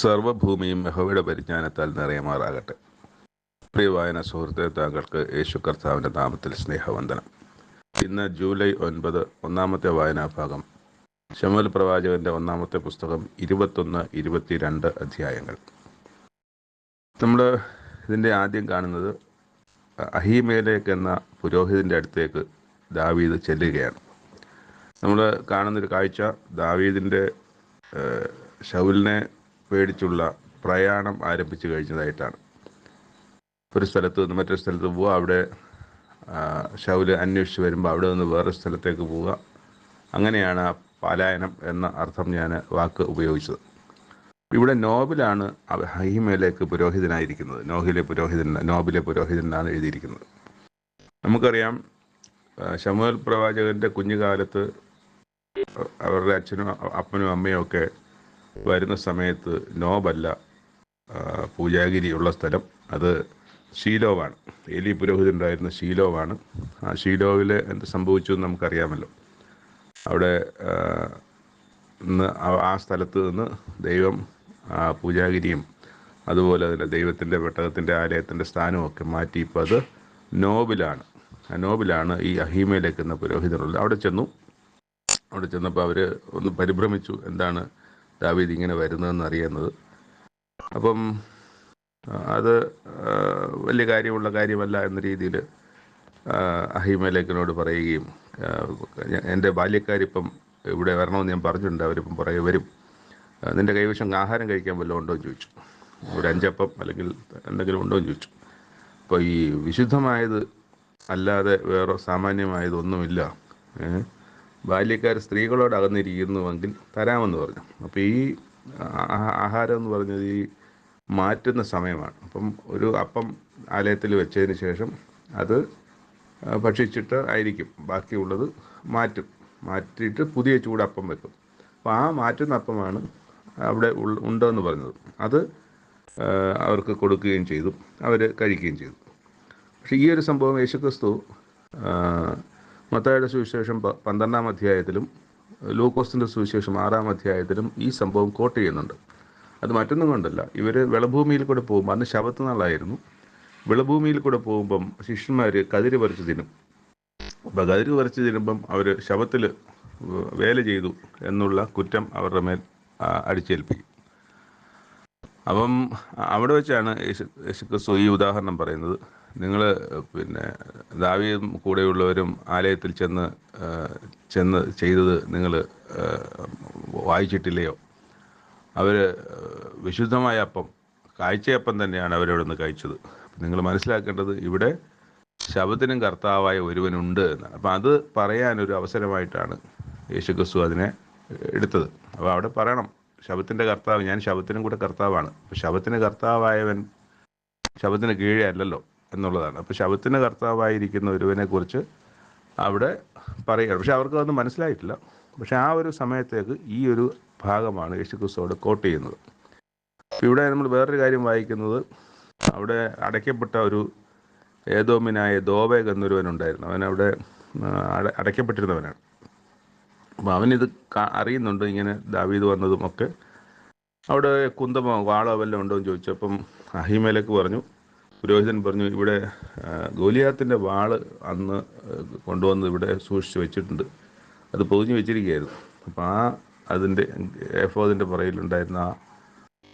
സർവഭൂമിയും യഹോവയുടെ പരിജ്ഞാനത്താൽ നിറയമാറാകട്ടെ. പ്രിയ വായന സുഹൃത്തെ താങ്കൾക്ക് യേശു കർത്താവിന്റെ നാമത്തിൽ സ്നേഹവന്ദനം. ഇന്ന് ജൂലൈ ഒൻപത് ഒന്നാമത്തെ വായനാഭാഗം ശമുൽ പ്രവാചകന്റെ ഒന്നാമത്തെ പുസ്തകം ഇരുപത്തൊന്ന് ഇരുപത്തിരണ്ട് അധ്യായങ്ങൾ. നമ്മൾ ഇതിന്റെ ആദ്യം കാണുന്നത് അഹീമേലേക്ക് എന്ന പുരോഹിതന്റെ അടുത്തേക്ക് ദാവീദ് ചെല്ലുകയാണ്. നമ്മൾ കാണുന്നൊരു കാഴ്ച ദാവീദിന്റെ ഷൗലിനെ പേടിച്ചുള്ള പ്രയാണം ആരംഭിച്ചു കഴിഞ്ഞതായിട്ടാണ്. ഒരു സ്ഥലത്ത് നിന്ന് മറ്റൊരു സ്ഥലത്ത് പോവുക അവിടെ ഷൗൽ അന്വേഷിച്ച് വരുമ്പോൾ അവിടെ നിന്ന് വേറെ സ്ഥലത്തേക്ക് പോവുക. അങ്ങനെയാണ് പലായനം എന്ന അർത്ഥം ഞാൻ വാക്ക് ഉപയോഗിച്ചത്. ഇവിടെ നോബിലാണ് ഹൈമയിലേക്ക് പുരോഹിതനായിരിക്കുന്നത്. നോഹിലെ പുരോഹിതൻ നോബിലെ പുരോഹിതൻ എന്നാണ് എഴുതിയിരിക്കുന്നത്. നമുക്കറിയാം ശമുവൽ പ്രവാചകന്റെ കുഞ്ഞുകാലത്ത് അവരുടെ അച്ഛനും അപ്പനും അമ്മയും ഒക്കെ വരുന്ന സമയത്ത് നോബല്ല പൂജാഗിരിയുള്ള സ്ഥലം. അത് ഷീലോവാണ് എലി പുരോഹിതനുണ്ടായിരുന്ന ഷീലോവാണ് ആ ഷീലോവിൽ എന്ത് സംഭവിച്ചു എന്ന് നമുക്കറിയാമല്ലോ. അവിടെ ആ സ്ഥലത്ത് നിന്ന് ദൈവം പൂജാഗിരിയും അതുപോലെ തന്നെ ദൈവത്തിന്റെ പെട്ടകത്തിന്റെ ആലയത്തിന്റെ സ്ഥാനമൊക്കെ മാറ്റി. ഇപ്പോൾ അത് നോബിലാണ്. ആ നോബിലാണ് ഈ അഹീമയിലേക്ക് എന്ന പുരോഹിതനുള്ളത് അവിടെ ചെന്നു. അവിടെ ചെന്നപ്പോൾ അവർ ഒന്ന് പരിഭ്രമിച്ചു. എന്താണ് ദാവീദ് ഇങ്ങനെ വരുന്നതെന്ന് അറിയുന്നത്. അപ്പം അത് വലിയ കാര്യമുള്ള കാര്യമല്ല എന്ന രീതിയിൽ അഹിമലേഖനോട് പറയുകയും എന്റെ ബാല്യക്കാരിപ്പം ഇവിടെ വരണമെന്ന് ഞാൻ പറഞ്ഞിട്ടുണ്ട്. അവരിപ്പം പുറകെ വരും. നിന്റെ കൈവശം ആഹാരം കഴിക്കാൻ വല്ലതും ഉണ്ടോ എന്ന് ചോദിച്ചു. ഒരു അഞ്ചപ്പം അല്ലെങ്കിൽ എന്തെങ്കിലും ഉണ്ടോ എന്ന് ചോദിച്ചു. അപ്പോൾ ഈ വിശുദ്ധമായത് അല്ലാതെ വേറെ സാമാന്യമായതൊന്നുമില്ല. ബാല്യക്കാർ സ്ത്രീകളോട് അകന്നിരിക്കുന്നുവെങ്കിൽ തരാമെന്ന് പറഞ്ഞു. അപ്പോൾ ഈ ആഹാരം എന്ന് പറഞ്ഞത് ഈ മാറ്റുന്ന സമയമാണ്. അപ്പം ഒരു അപ്പം ആലയത്തിൽ വെച്ചതിന് ശേഷം അത് ഭക്ഷിച്ചിട്ട് ആയിരിക്കും. ബാക്കിയുള്ളത് മാറ്റും. മാറ്റിയിട്ട് പുതിയ ചൂടപ്പം വെക്കും. അപ്പോൾ ആ മാറ്റുന്ന അപ്പമാണ് അവിടെ ഉണ്ടെന്ന് പറഞ്ഞത്. അത് അവർക്ക് കൊടുക്കുകയും ചെയ്തു. അവർ കഴിക്കുകയും ചെയ്തു. പക്ഷേ ഈ ഒരു സംഭവം യേശുക്രിസ്തു മത്തായുടെ സുവിശേഷം പന്ത്രണ്ടാം അധ്യായത്തിലും ലൂക്കോസിന്റെ സുവിശേഷം ആറാം അധ്യായത്തിലും ഈ സംഭവം കോട്ട് ചെയ്യുന്നുണ്ട്. അത് മറ്റൊന്നും കൊണ്ടല്ല. ഇവർ വിളഭൂമിയിൽ കൂടെ പോകുമ്പോൾ അന്ന് ശബത്ത് നാളായിരുന്നു. വിളഭൂമിയിൽ കൂടെ പോകുമ്പം ശിഷ്യന്മാർ കതിര് പറിച്ച് തിന്നും. അപ്പം കതിര് പറിച്ച് തിന്നുമ്പം അവർ ശവത്തിൽ വേല ചെയ്തു എന്നുള്ള കുറ്റം അവരുടെ മേൽ അടിച്ചേൽപ്പിക്കും. അപ്പം അവിടെ വെച്ചാണ് യേശു യേശുക്രിസ്തു ഈ ഉദാഹരണം പറയുന്നത്. നിങ്ങൾ പിന്നെ ദാവിയും കൂടെയുള്ളവരും ആലയത്തിൽ ചെന്ന് ചെന്ന് ചെയ്തത് നിങ്ങൾ വായിച്ചിട്ടില്ലയോ? അവർ വിശുദ്ധമായ അപ്പം കാഴ്ചയപ്പം തന്നെയാണ് അവരവിടെ നിന്ന് കഴിച്ചത്. നിങ്ങൾ മനസ്സിലാക്കേണ്ടത് ഇവിടെ ശബത്തിനും കർത്താവായ ഒരുവനുണ്ട് എന്നാണ്. അപ്പം അത് പറയാനൊരു അവസരമായിട്ടാണ് യേശുക്രിസ്തു അതിനെ എടുത്തത്. അപ്പോൾ അവിടെ പറയണം ശബത്തിന്റെ കർത്താവ് ഞാൻ ശബത്തിനും കൂടെ കർത്താവാണ്. അപ്പം ശബത്തിന് കർത്താവായവൻ ശബത്തിന് കീഴേ അല്ലല്ലോ. എന്നുള്ളതാണ്. അപ്പോൾ ശവത്തിന് കർത്താവായിരിക്കുന്ന ഒരുവനെക്കുറിച്ച് അവിടെ പറയുകയാണ്. പക്ഷെ അവർക്ക് അതൊന്നും മനസ്സിലായിട്ടില്ല. പക്ഷെ ആ ഒരു സമയത്തേക്ക് ഈ ഒരു ഭാഗമാണ് യേശുക്രിസ്തുവോട് കോട്ട് ചെയ്യുന്നത്. ഇവിടെ നമ്മൾ വേറൊരു കാര്യം വായിക്കുന്നത്. അവിടെ അടയ്ക്കപ്പെട്ട ഒരു ഏതോമിനായ ദോവേഗ് എന്നൊരുവനുണ്ടായിരുന്നു. അവൻ അവിടെ അടയ്ക്കപ്പെട്ടിരുന്നവനാണ്. അപ്പോൾ അവനിത് അറിയുന്നുണ്ട്. ഇങ്ങനെ ദാവീദ് വന്നതും ഒക്കെ അവിടെ കുന്തമോ വാളോ വല്ലതും ഉണ്ടോ എന്ന് ചോദിച്ചപ്പം അഹിമേലേക്ക് പറഞ്ഞു പുരോഹിതൻ പറഞ്ഞു ഇവിടെ ഗോലിയാത്തിന്റെ വാൾ അന്ന് കൊണ്ടുവന്ന് ഇവിടെ സൂക്ഷിച്ച് വെച്ചിട്ടുണ്ട്. അത് പൊതിഞ്ഞു വെച്ചിരിക്കുകയായിരുന്നു. അപ്പോൾ ആ അതിന്റെ എഫോദിന്റെ പുറയിലുണ്ടായിരുന്ന ആ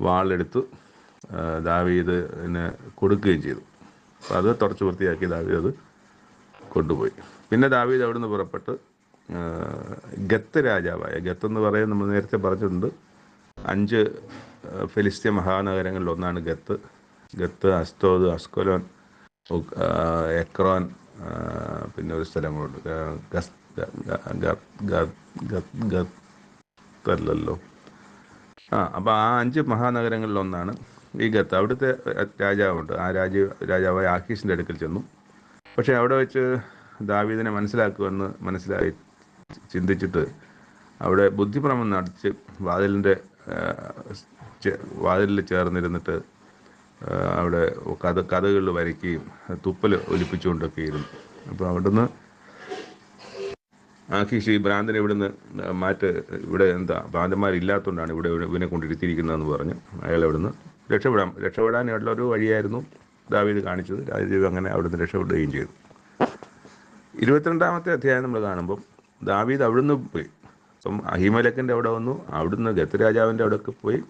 വാളെടുത്ത് ദാവീദിന് കൊടുക്കുകയും ചെയ്തു. അപ്പോൾ അത് തുടച്ച് വൃത്തിയാക്കി ദാവീദ് അത് കൊണ്ടുപോയി. പിന്നെ ദാവീദ് അവിടുന്ന് പുറപ്പെട്ട് ഗത്ത് രാജാവായ ഗത്ത് എന്ന് പറയുന്നത് നമ്മൾ നേരത്തെ പറഞ്ഞിട്ടുണ്ട് അഞ്ച് ഫെലിസ്ത്യ മഹാനഗരങ്ങളിൽ ഒന്നാണ് ഗത്ത്. ഗത്ത് അസ്തോദ് അസ്കൊലോൻ എക്രോൻ പിന്നെ ഒരു സ്ഥലം കൂടെ ഗത്തല്ലോ ആ അപ്പോൾ ആ അഞ്ച് മഹാനഗരങ്ങളിൽ ഒന്നാണ് ഈ ഗത്ത്. അവിടുത്തെ രാജാവുണ്ട്. ആ രാജ രാജാവായ ആഖീഷിന്റെ അടുക്കൽ ചെന്നു. പക്ഷേ അവിടെ വെച്ച് ദാവീദിനെ മനസ്സിലാക്കുമെന്ന് മനസ്സിലായി ചിന്തിച്ചിട്ട് അവിടെ ബുദ്ധിഭ്രമം നടത്തി വാതിലിന്റെ വാതിലിൽ ചേർന്നിരുന്നിട്ട് അവിടെ കഥ കഥകളിൽ വരയ്ക്കുകയും തുപ്പൽ ഒലിപ്പിച്ചുകൊണ്ടൊക്കെ ഇരുന്നു അപ്പോൾ അവിടുന്ന് ആഖിഷ് ഈ ഭ്രാന്തനെ ഇവിടുന്ന് മാറ്റ് ഇവിടെ എന്താ ഭ്രാന്തന്മാരില്ലാത്തതുകൊണ്ടാണ് ഇവിടെ ഇവനെ കൊണ്ടിരുത്തിയിരിക്കുന്നതെന്ന് പറഞ്ഞ് അയാൾ ഇവിടുന്ന് രക്ഷപ്പെടാം രക്ഷപ്പെടാനുള്ള ഒരു വഴിയായിരുന്നു ദാവീദ് കാണിച്ചത്. രാജീവ് അങ്ങനെ അവിടുന്ന് രക്ഷപ്പെടുകയും ചെയ്തു. ഇരുപത്തിരണ്ടാമത്തെ അധ്യായം നമ്മൾ കാണുമ്പം ദാവീദ് അവിടുന്ന് പോയി. അപ്പം അഹിമലക്കിന്റെ അവിടെ വന്നു അവിടുന്ന് ഗത്ത് രാജാവിന്റെ അവിടെയൊക്കെ പോയി.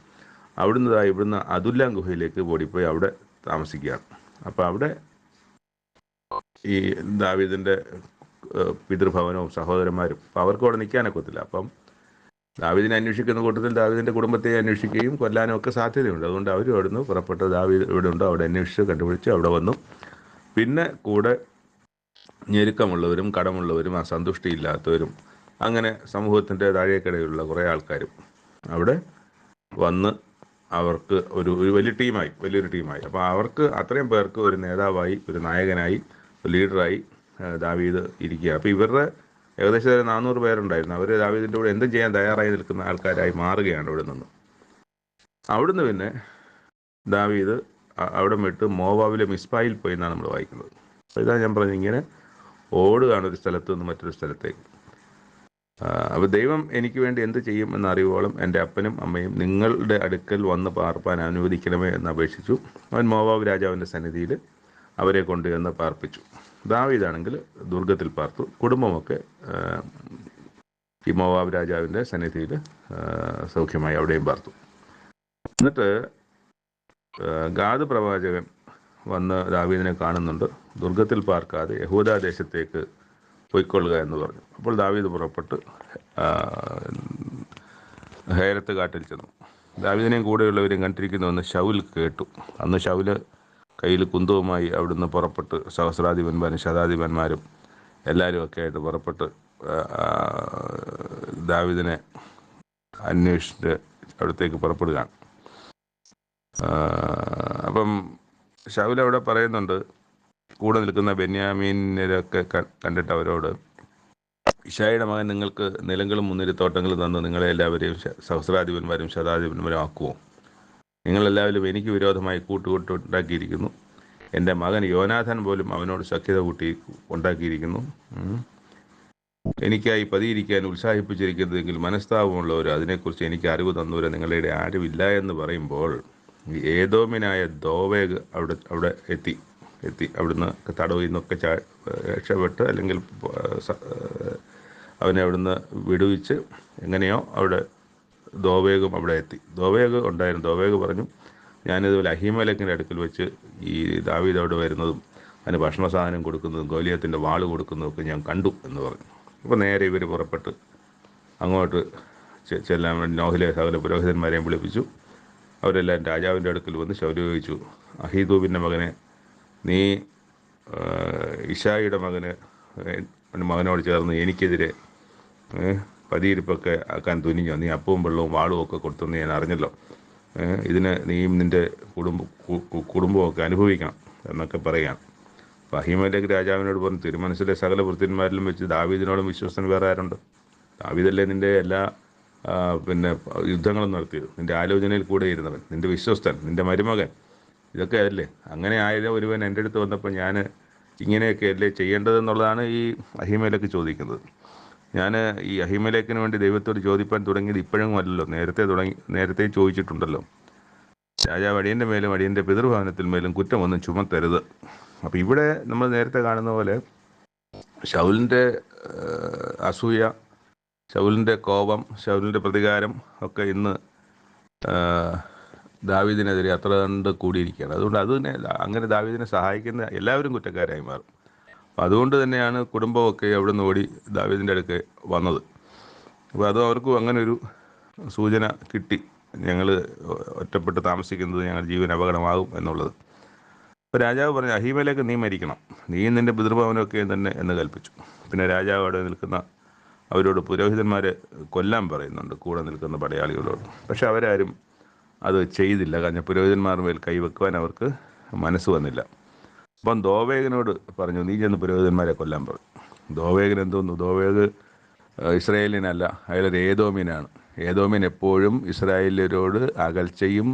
അവിടുന്ന് ഇവിടുന്ന് അതുല്ലാം ഗുഹയിലേക്ക് ഓടിപ്പോയി അവിടെ താമസിക്കുകയാണ്. അപ്പോൾ അവിടെ ഈ ദാവീദിന്റെ പിതൃഭവനവും സഹോദരന്മാരും അപ്പം അവർക്ക് അവിടെ നിൽക്കാനൊക്കെ ഒത്തില്ല അപ്പം ദാവീദിനെ അന്വേഷിക്കുന്ന കൂട്ടത്തിൽ ദാവീദിന്റെ കുടുംബത്തെ അന്വേഷിക്കുകയും കൊല്ലാനും ഒക്കെ സാധ്യതയുണ്ട്. അതുകൊണ്ട് അവരും അവിടുന്ന് പുറപ്പെട്ട് ദാവീദ് ഇവിടെ ഉണ്ടോ അവിടെ അന്വേഷിച്ച് കണ്ടുപിടിച്ച് അവിടെ വന്നു. പിന്നെ കൂടെ ഞെരുക്കമുള്ളവരും കടമുള്ളവരും അസന്തുഷ്ടിയില്ലാത്തവരും അങ്ങനെ സമൂഹത്തിന്റെ താഴേക്കിടയിലുള്ള കുറേ ആൾക്കാരും അവിടെ വന്ന് അവർക്ക് ഒരു ഒരു വലിയ ടീമായി വലിയൊരു ടീമായി. അപ്പോൾ അവർക്ക് അത്രയും പേർക്ക് ഒരു നേതാവായി ഒരു നായകനായി ഒരു ലീഡറായി ദാവീദ് ഇരിക്കുക. അപ്പോൾ ഇവരുടെ ഏകദേശം ഒരു നാനൂറ് പേരുണ്ടായിരുന്നു. അവർ ദാവീദിന്റെ കൂടെ എന്തും ചെയ്യാൻ തയ്യാറായി നിൽക്കുന്ന ആൾക്കാരായി മാറുകയാണ് ഇവിടെ നിന്ന്. അവിടുന്ന് പിന്നെ ദാവീദ് അവിടെ വിട്ട് മോവാവിലെ മിസ്ബായിൽ പോയി എന്നാണ് നമ്മൾ വായിക്കുന്നത്. അപ്പോൾ ഇതാണ് ഞാൻ പറഞ്ഞത് ഇങ്ങനെ ഓടുകയാണ് ഒരു സ്ഥലത്ത് നിന്ന് മറ്റൊരു സ്ഥലത്തേക്ക്. അപ്പോൾ ദൈവം എനിക്ക് വേണ്ടി എന്ത് ചെയ്യും എന്നറിയുവോളം എന്റെ അപ്പനും അമ്മയും നിങ്ങളുടെ അടുക്കൽ വന്ന് പാർപ്പാൻ അനുവദിക്കണമേ എന്ന് അപേക്ഷിച്ചു. അവൻ മോവാവ് രാജാവിന്റെ സന്നിധിയിൽ അവരെ കൊണ്ട് കൊണ്ടുവന്ന് പാർപ്പിച്ചു. ദാവീദാണെങ്കിൽ ദുർഗത്തിൽ പാർത്തു. കുടുംബമൊക്കെ ഈ മോവാബ് രാജാവിന്റെ സന്നിധിയിൽ സൗഖ്യമായി അവിടെയും പാർത്തു. എന്നിട്ട് ഗാദ് പ്രവാചകൻ വന്ന് ദാവീദിനെ കാണുന്നുണ്ട്. ദുർഗത്തിൽ പാർക്കാതെ യഹൂദ ദേശത്തേക്ക് പൊയ്ക്കൊള്ളുക എന്ന് പറഞ്ഞു. അപ്പോൾ ദാവീദ് പുറപ്പെട്ട് ഹേരത്ത് കാട്ടിൽ ചെന്നു. ദാവീദിനെയും കൂടെയുള്ളവരെയും കണ്ടിരിക്കുന്നുവെന്ന് ഷൗൽ കേട്ടു. അന്ന് ഷൗൽ കയ്യിൽ കുന്തവുമായി അവിടുന്ന് പുറപ്പെട്ട് സഹസ്രാധിപന്മാരും ശതാധിപന്മാരും എല്ലാവരും ഒക്കെ ആയിട്ട് പുറപ്പെട്ട് ദാവീദിനെ അന്വേഷിച്ച് അവിടത്തേക്ക് പുറപ്പെടുകയാണ്. അപ്പം ഷൗൽ അവിടെ പറയുന്നുണ്ട് കൂടെ നിൽക്കുന്ന ബെന്യാമീനരൊക്കെ കണ്ടിട്ട് അവരോട് ഇഷായുടെ മകൻ നിങ്ങൾക്ക് നിലങ്ങളും മുന്തിരിത്തോട്ടങ്ങളും തന്ന്. നിങ്ങളെ എല്ലാവരെയും സഹസ്രാധിപന്മാരും ശതാധിപന്മാരും ആക്കുമോ നിങ്ങളെല്ലാവരും എനിക്ക് വിരോധമായി കൂട്ടുകൂട്ട് ഉണ്ടാക്കിയിരിക്കുന്നു. എന്റെ മകൻ യോനാഥൻ പോലും അവനോട് സഖ്യത കൂട്ടി ഉണ്ടാക്കിയിരിക്കുന്നു. എനിക്കായി പതിയിരിക്കാൻ ഉത്സാഹിപ്പിച്ചിരിക്കുന്നതെങ്കിൽ മനസ്താപമുള്ളവർ അതിനെക്കുറിച്ച് എനിക്ക് അറിവ് തന്നവരെ നിങ്ങളുടെ ആരുമില്ല എന്ന് പറയുമ്പോൾ ഏതോമിനായ ദോവേഗ് അവിടെ അവിടെ എത്തി. എത്തി. അവിടുന്ന് തടവിൽ നിന്നൊക്കെ ചാ രക്ഷപ്പെട്ട് അല്ലെങ്കിൽ അവനെ അവിടുന്ന് വിടുവിച്ച് എങ്ങനെയോ അവിടെ ദോവേഗം അവിടെ എത്തി. ദോവേഗ് ഉണ്ടായിരുന്നു. ദോവേഗ് പറഞ്ഞു ഞാനിതുപോലെ അഹിമലക്കിന്റെ അടുക്കൽ വെച്ച് ഈ ദാവീദ് അവിടെ വരുന്നതും അതിന് ഭക്ഷണ സാധനം കൊടുക്കുന്നതും ഗോലിയത്തിന്റെ വാൾ കൊടുക്കുന്നതും ഒക്കെ ഞാൻ കണ്ടു എന്ന് പറഞ്ഞു. അപ്പോൾ നേരെ ഇവർ പുറപ്പെട്ട് അങ്ങോട്ട് ചെല്ലാൻ വേണ്ടി നോഹിലെ സകല പുരോഹിതന്മാരെയും വിളിപ്പിച്ചു. അവരെല്ലാം രാജാവിന്റെ അടുക്കൽ വന്ന് ശൗര്യോഗിച്ചു. അഹീദൂബിന്റെ മകനെ നീ ഇഷായിയുടെ മകന് മകനോട് ചേർന്ന് എനിക്കെതിരെ പതിയിരിപ്പൊക്കെ ആക്കാൻ തുനിഞ്ഞോ? നീ അപ്പവും വെള്ളവും വാളും ഒക്കെ കൊടുത്തെന്ന് ഞാൻ അറിഞ്ഞല്ലോ. ഇതിന് നീയും നിന്റെ കുടുംബ കുടുംബമൊക്കെ അനുഭവിക്കണം എന്നൊക്കെ പറയുകയാണ്. ഫഹീമലേക്ക് രാജാവിനോട് പറഞ്ഞു തിരുമനസിലെ സകല വൃത്തിന്മാരിലും വെച്ച് ദാവീദിനോടും വിശ്വസ്തൻ വേറെ ആരുണ്ട്? ദാവീദല്ലേ നിന്റെ എല്ലാ പിന്നെ യുദ്ധങ്ങളും നടത്തിയത്? നിന്റെ ആലോചനയിൽ കൂടെ ഇരുന്നവൻ നിന്റെ വിശ്വസ്തൻ നിന്റെ മരുമകൻ ഇതൊക്കെ അല്ലേ? അങ്ങനെ ആയത് ഒരുവൻ എന്റെ അടുത്ത് വന്നപ്പോൾ ഞാൻ ഇങ്ങനെയൊക്കെ അല്ലേ ചെയ്യേണ്ടതെന്നുള്ളതാണ് ഈ അഹിമേലേക്ക് ചോദിക്കുന്നത്. ഞാൻ ഈ അഹിമലേക്കിന് വേണ്ടി ദൈവത്തോട് ചോദിപ്പാൻ തുടങ്ങിയത് ഇപ്പോഴും അല്ലല്ലോ. നേരത്തെ തുടങ്ങി നേരത്തെ ചോദിച്ചിട്ടുണ്ടല്ലോ. രാജാവ് അടിയന്റെ മേലും അടിയന്റെ പിതൃഭവനത്തിൽ മേലും കുറ്റമൊന്നും ചുമത്തരുത്. അപ്പോൾ ഇവിടെ നമ്മൾ നേരത്തെ കാണുന്ന പോലെ ഷൗലിന്റെ അസൂയ ഷൗലിന്റെ കോപം ഷൗലിന്റെ പ്രതികാരം ഒക്കെ ഇന്ന് ദാവീദിനെതിരെ അത്ര കണ്ട് കൂടിയിരിക്കുകയാണ്. അതുകൊണ്ട് അത് തന്നെ അങ്ങനെ ദാവീദിനെ സഹായിക്കുന്ന എല്ലാവരും കുറ്റക്കാരായി മാറും. അതുകൊണ്ട് തന്നെയാണ് കുടുംബമൊക്കെ അവിടെ നിന്ന് ഓടി ദാവീദിന്റെ അടുക്ക് വന്നത്. അപ്പോൾ അത് അവർക്കും അങ്ങനെ ഒരു സൂചന കിട്ടി. ഞങ്ങൾ ഒറ്റപ്പെട്ട് താമസിക്കുന്നത് ഞങ്ങൾ ജീവൻ അപകടമാകും എന്നുള്ളത്. അപ്പോൾ രാജാവ് പറഞ്ഞു അഹീമയിലേക്ക് നീ മരിക്കണം. നീ നിന്റെ പിതൃഭവനൊക്കെ തന്നെ എന്ന് കൽപ്പിച്ചു. പിന്നെ രാജാവ് അവിടെ നിൽക്കുന്ന അവരോട് പുരോഹിതന്മാരെ കൊല്ലാൻ പറയുന്നുണ്ട്. കൂടെ നിൽക്കുന്ന പടയാളികളോട്. പക്ഷെ അവരാരും അത് ചെയ്തില്ല. കാരണം പുരോഹിതന്മാർ മേൽ കൈവെക്കുവാൻ അവർക്ക് മനസ്സ് വന്നില്ല. അപ്പം ദോവേഗനോട് പറഞ്ഞു നീ ചെന്ന് പുരോഹിതന്മാരെ കൊല്ലാൻ പറഞ്ഞു ദോവേഗൻ എന്തോന്നു ദോവേഗ് ഇസ്രായേലിനല്ല അയാളൊരു ഏതോമിനാണ് ഏതോമിൻ എപ്പോഴും ഇസ്രായേലരോട് അകൽച്ചയും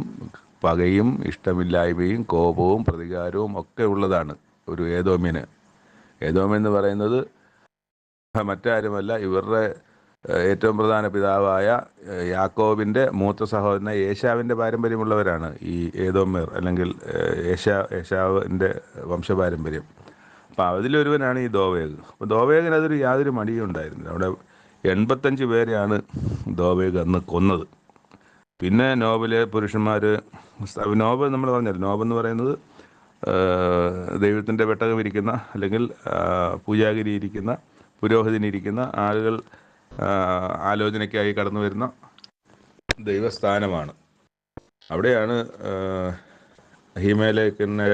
പകയും ഇഷ്ടമില്ലായ്മയും കോപവും പ്രതികാരവും ഒക്കെ ഉള്ളതാണ് ഒരു ഏതോമിന് ഏതോമെന്ന് പറയുന്നത് മറ്റാരുമല്ല ഇവരുടെ ഏറ്റവും പ്രധാന പിതാവായ യാക്കോബിന്റെ മൂത്ത സഹോദരന യേശാവിന്റെ പാരമ്പര്യമുള്ളവരാണ് ഈ ഏതോമേർ അല്ലെങ്കിൽ ഏഷ്യാ യേശാ യേശാവിന്റെ വംശപാരമ്പര്യം. അപ്പോൾ അതിലൊരുവനാണ് ഈ ദോവേഗ്. അപ്പോൾ ദോവേഗിന് അതൊരു യാതൊരു മടിയും ഉണ്ടായിരുന്നില്ല. അവിടെ എൺപത്തഞ്ച് പേരെയാണ് ദോവേഗ് അന്ന് കൊന്നത്. പിന്നെ നോബിലെ പുരുഷന്മാർ നോബ് നമ്മൾ പറഞ്ഞല്ലോ നോബ് എന്ന് പറയുന്നത് ദൈവത്തിന്റെ പെട്ടകം ഇരിക്കുന്ന അല്ലെങ്കിൽ പൂജാഗിരി ഇരിക്കുന്ന പുരോഹിതനിരിക്കുന്ന ആളുകൾ ആലോചനയ്ക്കായി കടന്നു വരുന്ന ദൈവസ്ഥാനമാണ്. അവിടെയാണ് ഹീമേലേക്കിനെ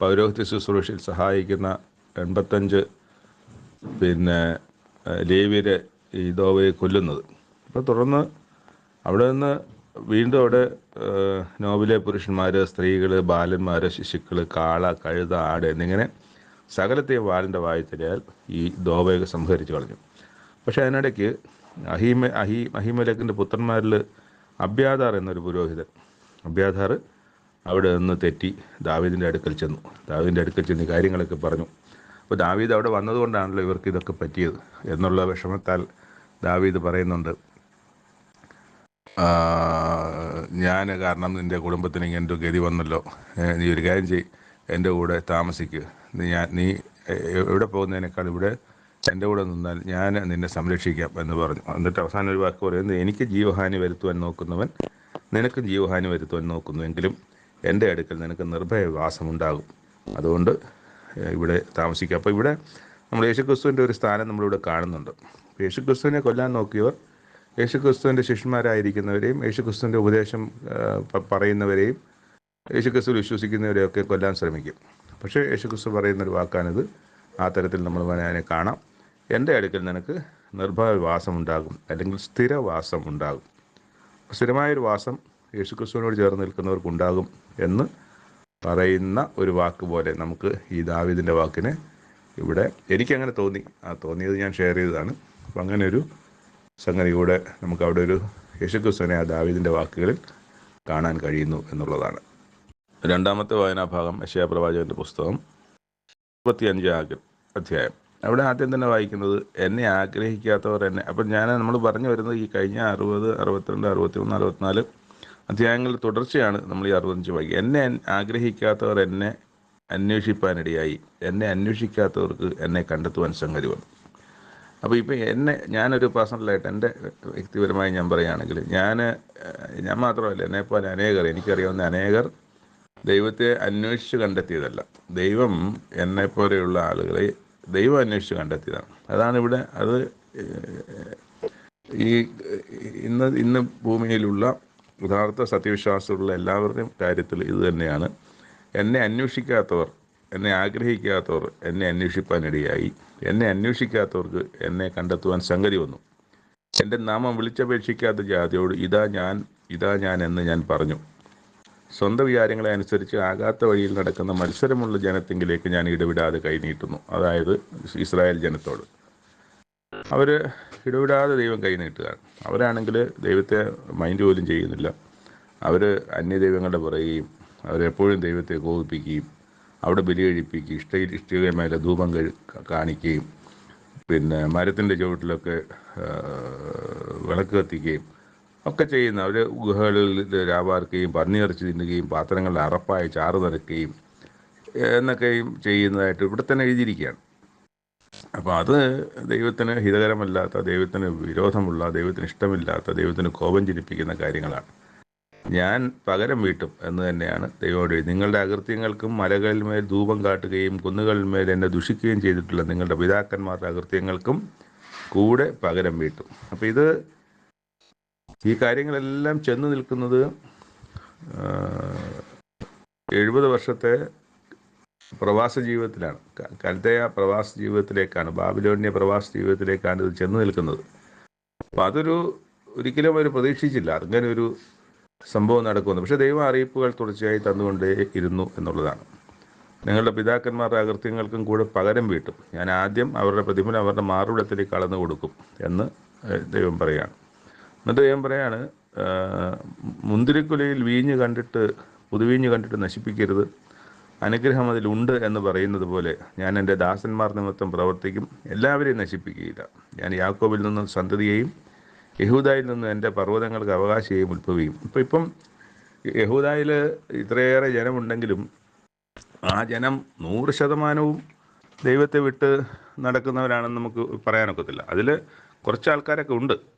പൗരോഹിത്യ ശുശ്രൂഷയിൽ സഹായിക്കുന്ന എൺപത്തഞ്ച് പിന്നെ ലേവ്യരെ ഈ ദോവയെ കൊല്ലുന്നത്. അപ്പോൾ തുടർന്ന് അവിടെ നിന്ന് വീണ്ടും അവിടെ നോബിലെ പുരുഷന്മാർ സ്ത്രീകൾ ബാലന്മാർ ശിശുക്കൾ കാള കഴുത ആട് എന്നിങ്ങനെ സകലത്തെയും വാലിന്റെ വായത്തിലാൽ ഈ ദോവയൊക്കെ സംഹരിച്ചു കളഞ്ഞു. പക്ഷേ അതിനിടയ്ക്ക് അഹീമ അഹീ അഹീമലേഖിന്റെ പുത്രന്മാരിൽ അബ്യാധാർ എന്നൊരു പുരോഹിതൻ അബ്യാധാർ അവിടെ നിന്ന് തെറ്റി ദാവീദിന്റെ അടുക്കൽ ചെന്നു. ദാവീദിന്റെ അടുക്കൽ ചെന്ന് കാര്യങ്ങളൊക്കെ പറഞ്ഞു. അപ്പോൾ ദാവീദ് അവിടെ വന്നതുകൊണ്ടാണല്ലോ ഇവർക്ക് ഇതൊക്കെ പറ്റിയത് എന്നുള്ള വിഷമത്താൽ ദാവീദ് പറയുന്നുണ്ട് ഞാൻ കാരണം നിന്റെ കുടുംബത്തിന് ഇങ്ങനെ ഒരു ഗതി വന്നല്ലോ. നീ ഒരു കാര്യം ചെയ് എന്റെ കൂടെ താമസിക്കുക നീ ഞാൻ നീ എവിടെ പോകുന്നതിനേക്കാൾ ഇവിടെ എന്റെ കൂടെ നിന്നാൽ ഞാൻ നിന്നെ സംരക്ഷിക്കാം എന്ന് പറഞ്ഞു. എന്നിട്ട് അവസാനം ഒരു വാക്ക് പറയുന്നത് എനിക്ക് ജീവഹാനി വരുത്തുവാൻ നോക്കുന്നവൻ നിനക്കും ജീവഹാനി വരുത്തുവാൻ നോക്കുന്നുവെങ്കിലും എന്റെ അടുക്കൽ നിനക്ക് നിർഭയവാസമുണ്ടാകും അതുകൊണ്ട് ഇവിടെ താമസിക്കുക അപ്പോൾ ഇവിടെ നമ്മൾ യേശുക്രിസ്തുവിന്റെ ഒരു സ്ഥാനം നമ്മളിവിടെ കാണുന്നുണ്ട്. യേശുക്രിസ്തുവിനെ കൊല്ലാൻ നോക്കിയവർ യേശുക്രിസ്തുവിന്റെ ശിഷ്യന്മാരായിരിക്കുന്നവരെയും യേശുക്രിസ്തുവിന്റെ ഉപദേശം പറയുന്നവരെയും യേശുക്രിസ്തു വിശ്വസിക്കുന്നവരെയൊക്കെ കൊല്ലാൻ ശ്രമിക്കും. പക്ഷേ യേശുക്രിസ്തു പറയുന്നൊരു വാക്കാണിത്. ആ തരത്തിൽ നമ്മൾ അതിനെ കാണാം. എന്റെ അടുക്കൽ നിനക്ക് നിർഭയവാസം ഉണ്ടാകും അല്ലെങ്കിൽ സ്ഥിരവാസം ഉണ്ടാകും സ്ഥിരമായൊരു വാസം യേശുക്രിസ്തുവിനോട് ചേർന്ന് നിൽക്കുന്നവർക്കുണ്ടാകും എന്ന് പറയുന്ന ഒരു വാക്ക് പോലെ നമുക്ക് ഈ ദാവിദിന്റെ വാക്കിനെ ഇവിടെ എനിക്കങ്ങനെ തോന്നി. ആ തോന്നിയത് ഞാൻ ഷെയർ ചെയ്തതാണ്. അപ്പം അങ്ങനെ ഒരു സംഗതി കൂടെ നമുക്ക് അവിടെ ഒരു യേശുക്രിസ്തുവിനെ ആ ദാവിദിന്റെ വാക്കുകളിൽ കാണാൻ കഴിയുന്നു എന്നുള്ളതാണ്. രണ്ടാമത്തെ വായനാഭാഗം യശയാപ്രവാചകന്റെ പുസ്തകം മുപ്പത്തിയഞ്ച് അധ്യായം. അവിടെ ആദ്യം തന്നെ വായിക്കുന്നത് എന്നെ ആഗ്രഹിക്കാത്തവർ എന്നെ. അപ്പം ഞാൻ നമ്മൾ പറഞ്ഞു വരുന്നത് ഈ കഴിഞ്ഞ അറുപത് അറുപത്തിരണ്ട് അറുപത്തിമൂന്ന് അറുപത്തിനാല് അധ്യായങ്ങളിൽ തുടർച്ചയാണ് നമ്മൾ ഈ അറുപത്തഞ്ച് വായിക്കുക. എന്നെ ആഗ്രഹിക്കാത്തവർ എന്നെ അന്വേഷിപ്പാനിടയായി. എന്നെ അന്വേഷിക്കാത്തവർക്ക് എന്നെ കണ്ടെത്തുവാൻ സംഗതി വന്നു. അപ്പോൾ ഇപ്പം എന്നെ ഞാനൊരു പേഴ്സണലായിട്ട് എന്റെ വ്യക്തിപരമായി ഞാൻ പറയുകയാണെങ്കിൽ ഞാൻ ഞാൻ മാത്രമല്ല എന്നെപ്പോലെ അനേകർ എനിക്കറിയാവുന്ന അനേകർ ദൈവത്തെ അന്വേഷിച്ച് കണ്ടെത്തിയതല്ല. ദൈവം എന്നെപ്പോലെയുള്ള ആളുകളെ ദൈവം അന്വേഷിച്ച് കണ്ടെത്തിയതാണ്. അതാണ് ഇവിടെ അത് ഈ ഇന്ന് ഇന്ന് ഭൂമിയിലുള്ള യഥാർത്ഥ സത്യവിശ്വാസമുള്ള എല്ലാവരുടെയും കാര്യത്തിൽ ഇത് തന്നെയാണ്. എന്നെ അന്വേഷിക്കാത്തവർ എന്നെ ആഗ്രഹിക്കാത്തവർ എന്നെ അന്വേഷിപ്പാനിടയായി. എന്നെ അന്വേഷിക്കാത്തവർക്ക് എന്നെ കണ്ടെത്തുവാൻ സംഗതി വന്നു. എന്റെ നാമം വിളിച്ചപേക്ഷിക്കാത്ത ജാതിയോട് ഇതാ ഞാൻ ഇതാ ഞാൻ എന്ന് ഞാൻ പറഞ്ഞു. സ്വന്തം വിചാരങ്ങളെ അനുസരിച്ച് ആകാത്ത വഴിയിൽ നടക്കുന്ന മത്സരമുള്ള ജനത്തെങ്കിലേക്ക് ഞാൻ ഇടവിടാതെ കൈനീട്ടുന്നു അതായത് ഇസ്രായേൽ ജനത്തോട്. അവർ ഇടവിടാതെ ദൈവം കൈനീട്ടുകയാണ് അവരാണെങ്കിൽ ദൈവത്തെ മൈൻഡ് പോലും ചെയ്യുന്നില്ല. അവർ അന്യദൈവങ്ങളുടെ പുറകെയും അവരെപ്പോഴും ദൈവത്തെ കോപിപ്പിക്കുകയും അവിടെ ബലി കഴിപ്പിക്കുകയും ഇഷ്ട ഇഷ്ടിക മേലെ ധൂപം കഴി കാണിക്കുകയും പിന്നെ മരത്തിന്റെ ചുവട്ടിലൊക്കെ വിളക്ക് കത്തിക്കുകയും ഒക്കെ ചെയ്യുന്ന അവർ ഗുഹകളിൽ രാപാർക്കുകയും പന്നിയിറച്ചി തിന്നുകയും പാത്രങ്ങളിൽ അറപ്പായി ചാറ് നിറയ്ക്കുകയും എന്നൊക്കെയും ചെയ്യുന്നതായിട്ട് ഇവിടെ തന്നെ എഴുതിയിരിക്കുകയാണ്. അപ്പോൾ അത് ദൈവത്തിന് ഹിതകരമല്ലാത്ത ദൈവത്തിന് വിരോധമുള്ള ദൈവത്തിന് ഇഷ്ടമില്ലാത്ത ദൈവത്തിന് കോപം ജനിപ്പിക്കുന്ന കാര്യങ്ങളാണ്. ഞാൻ പകരം വീട്ടും എന്ന് തന്നെയാണ് ദൈവോട് നിങ്ങളുടെ അകൃത്യങ്ങൾക്കും മലകളിൽ മേൽ ധൂപം കാട്ടുകയും കുന്നുകളിൽ മേൽ എന്നെ ദുഷിക്കുകയും ചെയ്തിട്ടുള്ള നിങ്ങളുടെ പിതാക്കന്മാരുടെ അകൃത്യങ്ങൾക്കും കൂടെ പകരം വീട്ടും. അപ്പോൾ ഇത് ഈ കാര്യങ്ങളെല്ലാം ചെന്ന് നിൽക്കുന്നത് എഴുപത് വർഷത്തെ പ്രവാസ ജീവിതത്തിലാണ്. കൽതയ പ്രവാസ ജീവിതത്തിലേക്കാണ് ബാബിലോണിയ പ്രവാസ ജീവിതത്തിലേക്കാണ് ഇത് ചെന്ന് നിൽക്കുന്നത്. അപ്പം അതൊരു ഒരിക്കലും അവർ പ്രതീക്ഷിച്ചില്ല. അങ്ങനെ ഒരു സംഭവം നടക്കുന്നു പക്ഷേ ദൈവ അറിയിപ്പുകൾ തുടർച്ചയായി തന്നുകൊണ്ടേ ഇരുന്നു എന്നുള്ളതാണ്. നിങ്ങളുടെ പിതാക്കന്മാരുടെ അകൃത്യങ്ങൾക്കും കൂടെ പകരം വീട്ടും. ഞാൻ ആദ്യം അവരുടെ പ്രതിഫലം അവരുടെ മാറുവിടത്തിലേക്ക് അളന്നു കൊടുക്കും എന്ന് ദൈവം പറയാണ് എന്നിട്ട് ഞാൻ പറയാണ് മുന്തിരിക്കുലയിൽ വീഞ്ഞ് കണ്ടിട്ട് പുതുവീഞ്ഞ് കണ്ടിട്ട് നശിപ്പിക്കരുത്. അനുഗ്രഹം അതിലുണ്ട് എന്ന് പറയുന്നത് പോലെ ഞാൻ എന്റെ ദാസന്മാർ നിമിത്തം പ്രവർത്തിക്കും. എല്ലാവരെയും നശിപ്പിക്കുകയില്ല. ഞാൻ യാക്കോബിൽ നിന്നും സന്തതിയെയും യഹൂദായിൽ നിന്ന് എന്റെ പർവതങ്ങൾക്ക് അവകാശിയെയും ഉത്ഭവിക്കും. ഇപ്പം ഇപ്പം യഹൂദായിൽ ഇത്രയേറെ ജനമുണ്ടെങ്കിലും ആ ജനം നൂറ് ശതമാനവും ദൈവത്തെ വിട്ട് നടക്കുന്നവരാണെന്ന് നമുക്ക് പറയാനൊക്കത്തില്ല. അതിൽ കുറച്ച് ആൾക്കാരൊക്കെ ഉണ്ട്.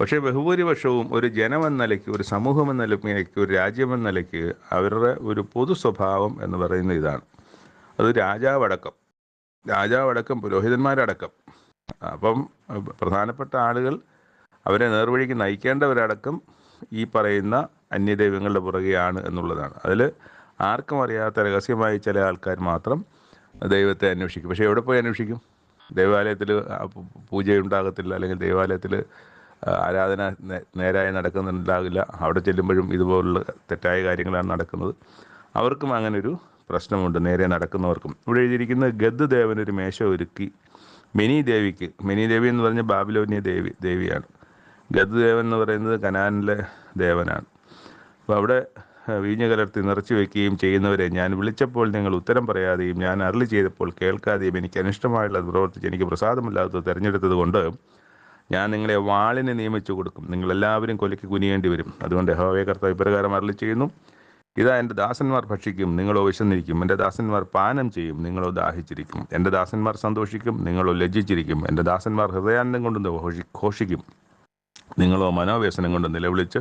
പക്ഷേ ബഹുഭൂരിപക്ഷവും ഒരു ജനമെന്ന നിലയ്ക്ക് ഒരു സമൂഹം എന്ന നിലയ്ക്ക് ഒരു രാജ്യമെന്ന നിലയ്ക്ക് അവരുടെ ഒരു പൊതു സ്വഭാവം എന്ന് പറയുന്ന ഇതാണ്. അത് രാജാവടക്കം. രാജാവടക്കം പുരോഹിതന്മാരടക്കം. അപ്പം പ്രധാനപ്പെട്ട ആളുകൾ അവരെ നേർവഴിക്ക് നയിക്കേണ്ടവരടക്കം ഈ പറയുന്ന അന്യദൈവങ്ങളുടെ പുറകെയാണ് എന്നുള്ളതാണ്. അതിൽ ആർക്കും അറിയാത്ത രഹസ്യമായി ചില ആൾക്കാർ മാത്രം ദൈവത്തെ അന്വേഷിക്കും. പക്ഷേ എവിടെ പോയി അന്വേഷിക്കും? ദേവാലയത്തിൽ പൂജയുണ്ടാകത്തില്ല. അല്ലെങ്കിൽ ദേവാലയത്തിൽ ആരാധന നേരായി നടക്കുന്നുണ്ടാകില്ല. അവിടെ ചെല്ലുമ്പോഴും ഇതുപോലുള്ള തെറ്റായ കാര്യങ്ങളാണ് നടക്കുന്നത്. അവർക്കും അങ്ങനെ ഒരു പ്രശ്നമുണ്ട് നേരെ നടക്കുന്നവർക്കും. ഇവിടെ എഴുതിയിരിക്കുന്ന ഗദ് ദേവനൊരു മേശ ഒരുക്കി. മിനി ദേവിക്ക് മിനി ദേവി എന്ന് പറഞ്ഞ ബാബിലോനിയ ദേവി ദേവിയാണ്. ഗദ് ദേവൻ എന്ന് പറയുന്നത് കനാനിലെ ദേവനാണ്. അപ്പോൾ അവിടെ വീഞ്ഞ് കലർത്തി നിറച്ചു വെക്കുകയും ചെയ്യുന്നവരെ ഞാൻ വിളിച്ചപ്പോൾ നിങ്ങൾ ഉത്തരം പറയാതെയും ഞാൻ അരളി ചെയ്തപ്പോൾ കേൾക്കാതെയും എനിക്ക് അനിഷ്ടമായുള്ളത് പ്രവർത്തിച്ച് എനിക്ക് പ്രസാദമില്ലാത്തത് തിരഞ്ഞെടുത്തത് കൊണ്ട് ഞാൻ നിങ്ങളെ വാളിനെ നിയമിച്ചു കൊടുക്കും. നിങ്ങളെല്ലാവരും കൊലയ്ക്ക് കുനിയേണ്ടി വരും. അതുകൊണ്ട് ഹോവയെ കർത്താവ് ഇപ്രകാരം അരളി ചെയ്യുന്നു. ഇതാ എന്റെ ദാസന്മാർ ഭക്ഷിക്കും നിങ്ങളോ വിശന്നിരിക്കും. എന്റെ ദാസന്മാർ പാനം ചെയ്യും നിങ്ങളോ ദാഹിച്ചിരിക്കും. എന്റെ ദാസന്മാർ സന്തോഷിക്കും നിങ്ങളോ ലജ്ജിച്ചിരിക്കും. എന്റെ ദാസന്മാർ ഹൃദയാനന്ദം കൊണ്ട് ഘോഷി- ഘോഷിക്കും. നിങ്ങളോ മനോവ്യസനം കൊണ്ട് നിലവിളിച്ച്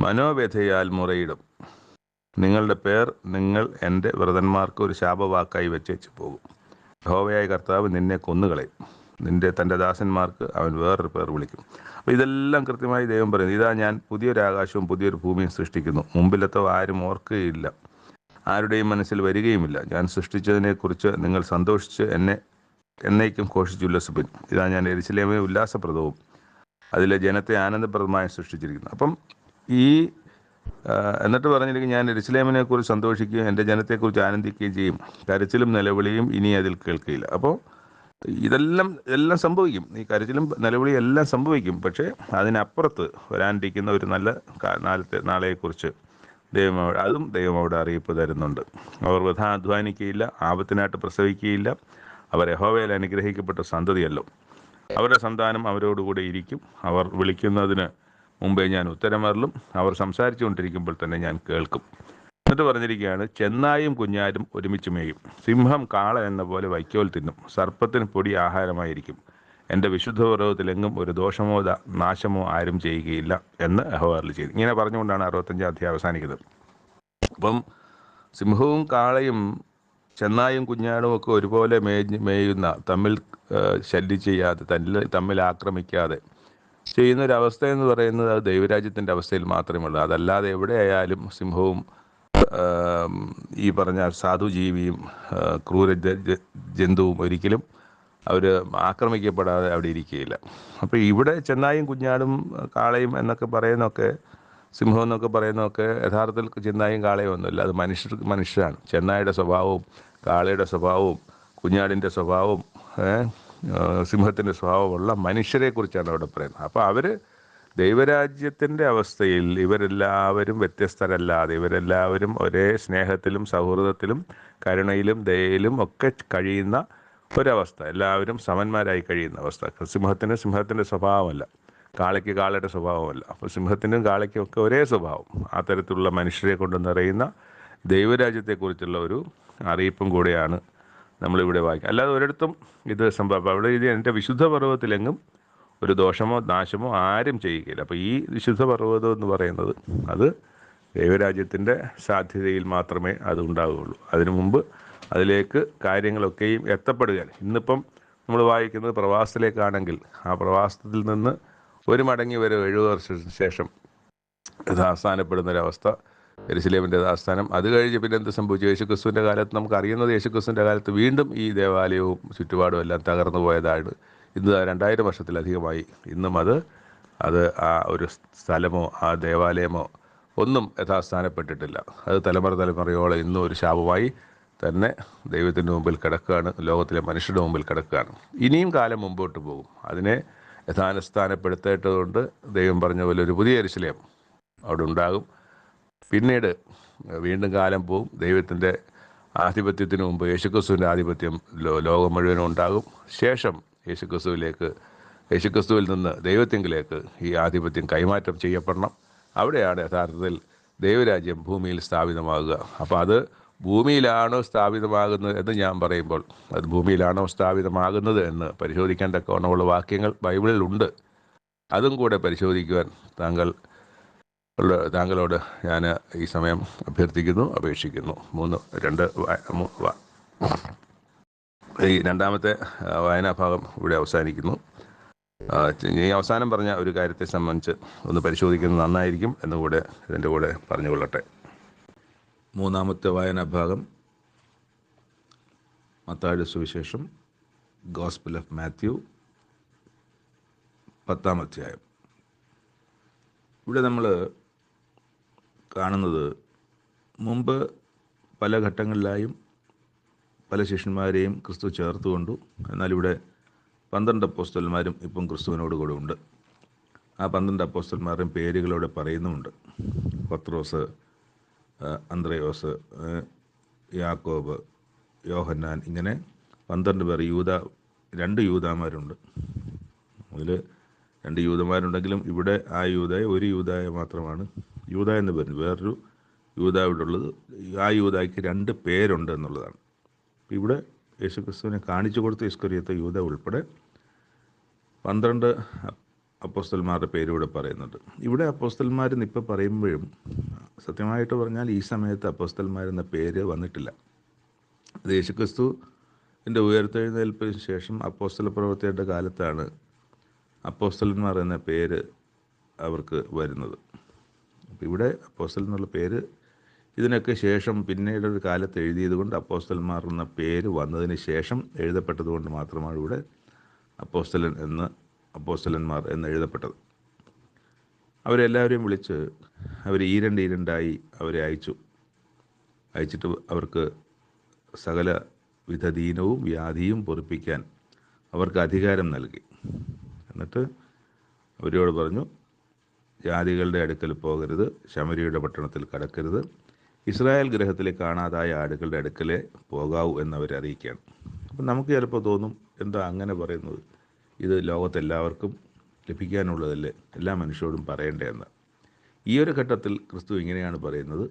മനോവ്യഥയാൽ മുറയിടും. നിങ്ങളുടെ പേർ നിങ്ങൾ എന്റെ വ്രതന്മാർക്ക് ഒരു ശാപവാക്കായി വെച്ചേച്ച് പോകും. യഹോവയായ കർത്താവ് നിന്നെ കൊന്നുകളയും. നിന്റെ തന്റെ ദാസന്മാർക്ക് അവൻ വേറൊരു പേർ വിളിക്കും. അപ്പോൾ ഇതെല്ലാം കൃത്യമായി ദൈവം പറയുന്നു. ഇതാ ഞാൻ പുതിയൊരു ആകാശവും പുതിയൊരു ഭൂമിയും സൃഷ്ടിക്കുന്നു. മുമ്പിലത്തോ ആരും ഓർക്കുകയില്ല. ആരുടെയും മനസ്സിൽ വരികയുമില്ല. ഞാൻ സൃഷ്ടിച്ചതിനെക്കുറിച്ച് നിങ്ങൾ സന്തോഷിച്ച് എന്നെ എന്നേക്കും ഘോഷിച്ചുല്ലസിപ്പിൻ ഇതാ ഞാൻ എരിശിലേമെ ഉല്ലാസപ്രദവും അതിലെ ജനത്തെ ആനന്ദപ്രദമായി സൃഷ്ടിച്ചിരിക്കുന്നു. അപ്പം ഈ എന്നിട്ട് പറഞ്ഞിരിക്കും ഞാൻ എരിശിലേമിനെ കുറിച്ച് സന്തോഷിക്കുകയും എന്റെ ജനത്തെക്കുറിച്ച് ആനന്ദിക്കുകയും ചെയ്യും. കരച്ചിലും നിലവിളിയും ഇനി അതിൽ കേൾക്കുകയില്ല അപ്പോൾ ഇതെല്ലാം എല്ലാം സംഭവിക്കും. ഈ കരച്ചിലും നിലവിളിയും എല്ലാം സംഭവിക്കും. പക്ഷേ അതിനപ്പുറത്ത് വരാനിരിക്കുന്ന ഒരു നല്ല നാളത്തെ നാളെക്കുറിച്ച് ദൈവം അതും ദൈവം അവിടെ അറിയിപ്പ് തരുന്നുണ്ട്. അവർ വൃഥ അധ്വാനിക്കുകയില്ല ആപത്തിനായിട്ട് പ്രസവിക്കുകയില്ല. അവർ യഹോവയിൽ അനുഗ്രഹിക്കപ്പെട്ട സന്തതിയല്ലോ. അവരുടെ സന്താനം അവരോടുകൂടെ ഇരിക്കും. അവർ വിളിക്കുന്നതിന് മുമ്പേ ഞാൻ ഉത്തരം ഉത്തരമറിലും അവർ സംസാരിച്ചു കൊണ്ടിരിക്കുമ്പോൾ തന്നെ ഞാൻ കേൾക്കും. എന്നിട്ട് പറഞ്ഞിരിക്കുകയാണ് ചെന്നായും കുഞ്ഞാരും ഒരുമിച്ച് മേയും. സിംഹം കാള എന്ന പോലെ വൈക്കോൽ തിന്നും. സർപ്പത്തിന് പൊടി ആഹാരമായിരിക്കും. എന്റെ വിശുദ്ധ പർവതത്തിലെങ്ങും ഒരു ദോഷമോ നാശമോ ആരും ചെയ്യുകയില്ല എന്ന് അഹ്വാറിൽ ചെയ്തു. ഇങ്ങനെ പറഞ്ഞുകൊണ്ടാണ് അറുപത്തഞ്ചാം അധ്യായം അവസാനിക്കുന്നത്. അപ്പം സിംഹവും കാളയും ചെന്നായും കുഞ്ഞാടും ഒക്കെ ഒരുപോലെ മേഞ്ഞ് മേയുന്ന തമ്മിൽ ശല്യം ചെയ്യാതെ തന്നിൽ തമ്മിൽ ആക്രമിക്കാതെ ചെയ്യുന്ന ഒരു അവസ്ഥ എന്ന് പറയുന്നത് അത് ദൈവരാജ്യത്തിന്റെ അവസ്ഥയിൽ മാത്രമേ ഉള്ളൂ അതല്ലാതെ എവിടെയായാലും സിംഹവും ഈ പറഞ്ഞ സാധു ജീവിയും ക്രൂര ജന്തുവും ഒരിക്കലും അവർ ആക്രമിക്കപ്പെടാതെ അവിടെ ഇരിക്കുകയില്ല. അപ്പോൾ ഇവിടെ ചെന്നായും കുഞ്ഞാടും കാളയും എന്നൊക്കെ പറയുന്നതൊക്കെ സിംഹം എന്നൊക്കെ പറയുന്നതൊക്കെ യഥാർത്ഥത്തിൽ ചെന്നായും കാളയും ഒന്നുമില്ല. അത് മനുഷ്യർ മനുഷ്യരാണ്. ചെന്നായുടെ സ്വഭാവവും കാളയുടെ സ്വഭാവവും കുഞ്ഞാടിന്റെ സ്വഭാവവും സിംഹത്തിന്റെ സ്വഭാവമുള്ള മനുഷ്യരെക്കുറിച്ചാണ് അവിടെ പറയുന്നത്. അപ്പോൾ അവർ ദൈവരാജ്യത്തിന്റെ അവസ്ഥയിൽ ഇവരെല്ലാവരും വ്യത്യസ്തരല്ലാതെ ഇവരെല്ലാവരും ഒരേ സ്നേഹത്തിലും സൗഹൃദത്തിലും കരുണയിലും ദയയിലും ഒക്കെ കഴിയുന്ന ഒരവസ്ഥ എല്ലാവരും സമന്മാരായി കഴിയുന്ന അവസ്ഥ. സിംഹത്തിന് സിംഹത്തിന്റെ സ്വഭാവമല്ല കാളയ്ക്ക് കാളയുടെ സ്വഭാവമല്ല. അപ്പോൾ സിംഹത്തിനും കാളയ്ക്കും ഒക്കെ ഒരേ സ്വഭാവം. ആ തരത്തിലുള്ള മനുഷ്യരെ കൊണ്ട് നിറയുന്ന ദൈവരാജ്യത്തെക്കുറിച്ചുള്ള ഒരു അറിയിപ്പും കൂടെയാണ് നമ്മളിവിടെ വായിക്കുക. അല്ലാതെ ഒരിടത്തും ഇത് സംഭവം. അവിടെ ഇത് എന്റെ വിശുദ്ധ പർവതത്തിലെങ്ങും ഒരു ദോഷമോ നാശമോ ആരും ചെയ്യുകയില്ല അപ്പോൾ ഈ വിശുദ്ധ പർവതം എന്ന് പറയുന്നത് അത് ദൈവരാജ്യത്തിന്റെ സാധ്യതയിൽ മാത്രമേ അത് ഉണ്ടാവുകയുള്ളൂ. അതിനു മുമ്പ് അതിലേക്ക് കാര്യങ്ങളൊക്കെയും എത്തപ്പെടുകയാണ്. ഇന്നിപ്പം നമ്മൾ വായിക്കുന്നത് പ്രവാസത്തിലേക്കാണെങ്കിൽ ആ പ്രവാസത്തിൽ നിന്ന് ഒരു മടങ്ങി വരെ എഴുപത് വർഷത്തിന് ശേഷം യഥാസ്ഥാനപ്പെടുന്നൊരവസ്ഥ എരുസലേമിന്റെ യഥാസ്ഥാനം അത് കഴിഞ്ഞ് പിന്നെ എന്ത് സംഭവിച്ചു? യേശുക്രിസ്തുവിന്റെ കാലത്ത് നമുക്ക് അറിയുന്നത് യേശുക്രിസ്തുവിന്റെ കാലത്ത് വീണ്ടും ഈ ദേവാലയവും ചുറ്റുപാടും എല്ലാം തകർന്നു പോയതാണ് ഇന്ന് രണ്ടായിരം വർഷത്തിലധികമായി ഇന്നും അത് അത് ആ ഒരു സ്ഥലമോ ആ ദേവാലയമോ ഒന്നും യഥാസ്ഥാനപ്പെട്ടിട്ടില്ല. അത് തലമുറ തലമുറയോളം ഇന്നും ഒരു ശാപമായി തന്നെ ദൈവത്തിന്റെ മുമ്പിൽ കിടക്കുകയാണ് ലോകത്തിലെ മനുഷ്യരുടെ മുമ്പിൽ കിടക്കുകയാണ്. ഇനിയും കാലം മുമ്പോട്ട് പോകും. അതിനെ യഥാനുസ്ഥാനപ്പെടുത്തേണ്ടതുകൊണ്ട് ദൈവം പറഞ്ഞ പോലെ ഒരു പുതിയ എരിശിലയം അവിടെ ഉണ്ടാകും. പിന്നീട് വീണ്ടും കാലം പോവും. ദൈവത്തിന്റെ ആധിപത്യത്തിന് മുമ്പ് യേശുക്രിസ്തുവിന്റെ ആധിപത്യം ലോകം മുഴുവനും ഉണ്ടാകും. ശേഷം യേശുക്രിസ്തുവിലേക്ക് യേശുക്രിസ്തുവിൽ നിന്ന് ദൈവത്തിങ്കിലേക്ക് ഈ ആധിപത്യം കൈമാറ്റം ചെയ്യപ്പെടണം. അവിടെയാണ് യഥാർത്ഥത്തിൽ ദൈവരാജ്യം ഭൂമിയിൽ സ്ഥാപിതമാകുക. അപ്പോൾ അത് ഭൂമിയിലാണോ സ്ഥാപിതമാകുന്നത് എന്ന് ഞാൻ പറയുമ്പോൾ അത് ഭൂമിയിലാണോ സ്ഥാപിതമാകുന്നത് എന്ന് പരിശോധിക്കാൻ തക്കവണ്ണമുള്ള വാക്യങ്ങൾ ബൈബിളിൽ ഉണ്ട്. അതും കൂടെ പരിശോധിക്കുവാൻ താങ്കൾ താങ്കളോട് ഞാൻ ഈ സമയം അഭ്യർത്ഥിക്കുന്നു അപേക്ഷിക്കുന്നു. മൂന്ന് രണ്ട് വ- ഈ രണ്ടാമത്തെ വായനാഭാഗം ഇവിടെ അവസാനിക്കുന്നു. ഈ അവസാനം പറഞ്ഞ ഒരു കാര്യത്തെ സംബന്ധിച്ച് ഒന്ന് പരിശോധിക്കുന്നത് നന്നായിരിക്കും എന്നുകൂടെ ഇതിന്റെ കൂടെ പറഞ്ഞുകൊള്ളട്ടെ. മൂന്നാമത്തെ വായനാഭാഗം മത്തായുടെ സുവിശേഷം ഗോസ്പിൾ ഓഫ് മാത്യു പത്താം അധ്യായം. ഇവിടെ നമ്മൾ കാണുന്നത് മുമ്പ് പല ഘട്ടങ്ങളിലായും പല ശിഷ്യന്മാരെയും ക്രിസ്തു ചേർത്തുകൊണ്ടു. എന്നാൽ ഇവിടെ പന്ത്രണ്ട് അപ്പോസ്റ്റന്മാരും ഇപ്പം ക്രിസ്തുവിനോട് കൂടെ ഉണ്ട്. ആ പന്ത്രണ്ട് അപ്പോസ്റ്റന്മാരുടെയും പേരുകളോടെ പറയുന്നുമുണ്ട്. പത്രോസ് അന്ത്രയോസ് യാക്കോബ് യോഹന്നാൻ ഇങ്ങനെ പന്ത്രണ്ട് പേർ. യൂത രണ്ട് യൂതാമാരുണ്ട്. അതിൽ രണ്ട് യൂതന്മാരുണ്ടെങ്കിലും ഇവിടെ ആ യൂതായ ഒരു യൂതായ മാത്രമാണ്. യൂത എന്ന് പറഞ്ഞു വേറൊരു യൂത ഇവിടെ ഉള്ളത്. ആ യൂതായ്ക്ക് രണ്ട് പേരുണ്ട് എന്നുള്ളതാണ്. ഇവിടെ യേശുക്രിസ്തുവിനെ കാണിച്ചു കൊടുത്ത ഇസ്കൊരിയത്തെ യൂത ഉൾപ്പെടെ പന്ത്രണ്ട് അപ്പോസ്തൽമാരുടെ പേര് പറയുന്നുണ്ട്. ഇവിടെ അപ്പോസ്തൽമാരെന്ന് ഇപ്പോൾ പറയുമ്പോഴും സത്യമായിട്ട് പറഞ്ഞാൽ ഈ സമയത്ത് അപ്പോസ്തൽമാരെന്ന പേര് വന്നിട്ടില്ല. അത് യേശുക്രിസ്തുവിന്റെ ഉയർത്തെഴുന്നേൽപ്പിന് ശേഷം അപ്പോസ്തല പ്രവർത്തിയുടെ കാലത്താണ് അപ്പോസ്തലന്മാർ എന്ന പേര് അവർക്ക് വരുന്നത്. അപ്പോൾ ഇവിടെ അപ്പോസ്തലൻ എന്നുള്ള പേര് ഇതിനൊക്കെ ശേഷം പിന്നീട് ഒരു കാലത്ത് എഴുതിയത് കൊണ്ട് അപ്പോസ്തലന്മാർ എന്ന പേര് വന്നതിന് ശേഷം എഴുതപ്പെട്ടത് കൊണ്ട് മാത്രമാണ് ഇവിടെ അപ്പോസ്തലൻ എന്ന് അപ്പോസ്തലന്മാർ എന്ന് എഴുതപ്പെട്ടത്. അവരെല്ലാവരെയും വിളിച്ച് അവർ ഈരണ്ട് ഈരണ്ടായി അവരെ അയച്ചു. അയച്ചിട്ട് അവർക്ക് സകല വിധ ദീനവും വ്യാധിയും പൊറിപ്പിക്കാൻ അവർക്ക് അധികാരം നൽകി. എന്നിട്ട് അവരോട് പറഞ്ഞു ജാതികളുടെ അടുക്കൽ പോകരുത് ശമരിയുടെ പട്ടണത്തിൽ കടക്കരുത് ഇസ്രായേൽ ഗ്രഹത്തിലെ കാണാതായ ആടുകളുടെ അടുക്കലേ പോകാവൂ എന്നവരെ അറിയിക്കുകയാണ്. അപ്പം നമുക്ക് ചിലപ്പോൾ തോന്നും എന്താ അങ്ങനെ പറയുന്നത്? ഇത് ലോകത്തെല്ലാവർക്കും ലഭിക്കാനുള്ളതല്ലേ? എല്ലാ മനുഷ്യരോടും പറയേണ്ടതെന്ന് ഈ ഒരു ഘട്ടത്തിൽ ക്രിസ്തു ഇങ്ങനെയാണ് പറയുന്നത്.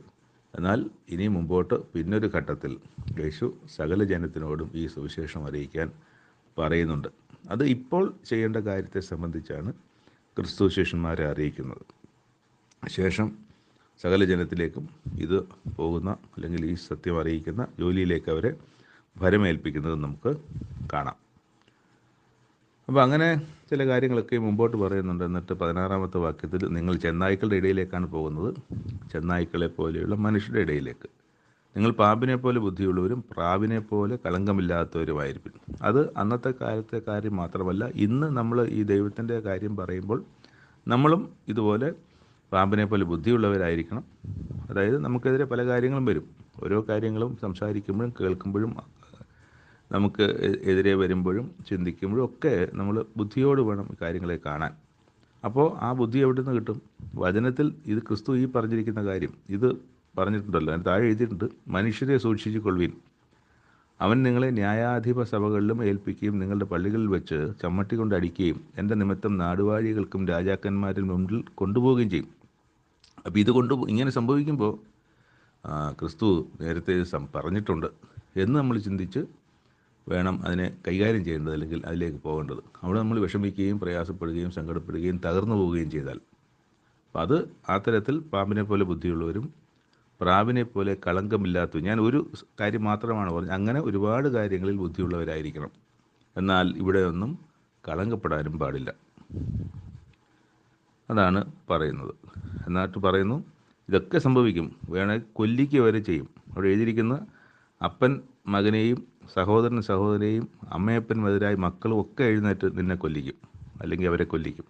എന്നാൽ ഇനി മുമ്പോട്ട് പിന്നൊരു ഘട്ടത്തിൽ യേശു സകല ജനത്തിനോടും ഈ സുവിശേഷം അറിയിക്കാൻ പറയുന്നുണ്ട്. അത് ഇപ്പോൾ ചെയ്യേണ്ട കാര്യത്തെ സംബന്ധിച്ചാണ് ക്രിസ്തു ശിഷ്യന്മാരെ അറിയിക്കുന്നത്. ശേഷം സകല ജനത്തിലേക്കും ഇത് പോകുന്ന അല്ലെങ്കിൽ ഈ സത്യം അറിയിക്കുന്ന ജോലിയിലേക്ക് അവരെ ഭരമേൽപ്പിക്കുന്നത് നമുക്ക് കാണാം. അപ്പോൾ അങ്ങനെ ചില കാര്യങ്ങളൊക്കെ മുമ്പോട്ട് പറയുന്നുണ്ട്. എന്നിട്ട് പതിനാറാമത്തെ വാക്യത്തിൽ നിങ്ങൾ ചെന്നായ്ക്കളുടെ ഇടയിലേക്കാണ് പോകുന്നത്. ചെന്നായ്ക്കളെ പോലെയുള്ള മനുഷ്യരുടെ ഇടയിലേക്ക്. നിങ്ങൾ പാമ്പിനെ പോലെ ബുദ്ധിയുള്ളവരും പ്രാവിനെ പോലെ കളങ്കമില്ലാത്തവരുമായിരിക്കും. അത് അന്നത്തെ കാലത്തെ കാര്യം മാത്രമല്ല ഇന്ന് നമ്മൾ ഈ ദൈവത്തിന്റെ കാര്യം പറയുമ്പോൾ നമ്മളും ഇതുപോലെ പാമ്പിനെ പോലെ ബുദ്ധിയുള്ളവരായിരിക്കണം. അതായത് നമുക്കെതിരെ പല കാര്യങ്ങളും വരും. ഓരോ കാര്യങ്ങളും സംസാരിക്കുമ്പോഴും കേൾക്കുമ്പോഴും നമുക്ക് എതിരെ വരുമ്പോഴും ചിന്തിക്കുമ്പോഴും ഒക്കെ നമ്മൾ ബുദ്ധിയോട് വേണം കാര്യങ്ങളെ കാണാൻ. അപ്പോൾ ആ ബുദ്ധി എവിടെ നിന്ന് കിട്ടും? വചനത്തിൽ ഇത് ക്രിസ്തു ഈ പറഞ്ഞിരിക്കുന്ന കാര്യം ഇത് പറഞ്ഞിട്ടുണ്ടല്ലോ അതിന് താഴെ എഴുതിയിട്ടുണ്ട് മനുഷ്യരെ സൂക്ഷിച്ചു കൊള്ളുവിൻ അവൻ നിങ്ങളെ ന്യായാധിപ സഭകളിലും ഏൽപ്പിക്കുകയും നിങ്ങളുടെ പള്ളികളിൽ വെച്ച് ചമ്മട്ടി കൊണ്ട് അടിക്കുകയും എന്റെ നിമിത്തം നാടുവാഴികൾക്കും രാജാക്കന്മാരിൽ മുമ്പിൽ കൊണ്ടുപോവുകയും ചെയ്യും. അപ്പോൾ ഇത് കൊണ്ട് ഇങ്ങനെ സംഭവിക്കുമ്പോൾ ക്രിസ്തു നേരത്തെ പറഞ്ഞിട്ടുണ്ട്. എന്ന് നമ്മൾ ചിന്തിച്ച് വേണം അതിനെ കൈകാര്യം ചെയ്യേണ്ടത് അല്ലെങ്കിൽ അതിലേക്ക് പോകേണ്ടത്. അവിടെ നമ്മൾ വിഷമിക്കുകയും പ്രയാസപ്പെടുകയും സങ്കടപ്പെടുകയും തകർന്നു പോവുകയും ചെയ്താൽ. അപ്പം അത് ആ തരത്തിൽ പാമ്പിനെ പോലെ ബുദ്ധിയുള്ളവരും പ്രാവിനെ പോലെ കളങ്കമില്ലാത്ത ഞാൻ ഒരു കാര്യം മാത്രമാണ് പറഞ്ഞത്. അങ്ങനെ ഒരുപാട് കാര്യങ്ങളിൽ ബുദ്ധിയുള്ളവരായിരിക്കണം. എന്നാൽ ഇവിടെ ഒന്നും കളങ്കപ്പെടാനും പാടില്ല. അതാണ് പറയുന്നത്. എന്നിട്ട് പറയുന്നു ഇതൊക്കെ സംഭവിക്കും. വേണേൽ കൊല്ലിക്ക് വരെ ചെയ്യും. അവിടെ എഴുതിയിരിക്കുന്ന അപ്പൻ മകനെയും സഹോദരൻ സഹോദരിയെയും അമ്മയപ്പനുമെതിരായി മക്കളും ഒക്കെ എഴുന്നേറ്റ് നിന്നെ കൊല്ലിക്കും. അല്ലെങ്കിൽ അവരെ കൊല്ലിക്കും.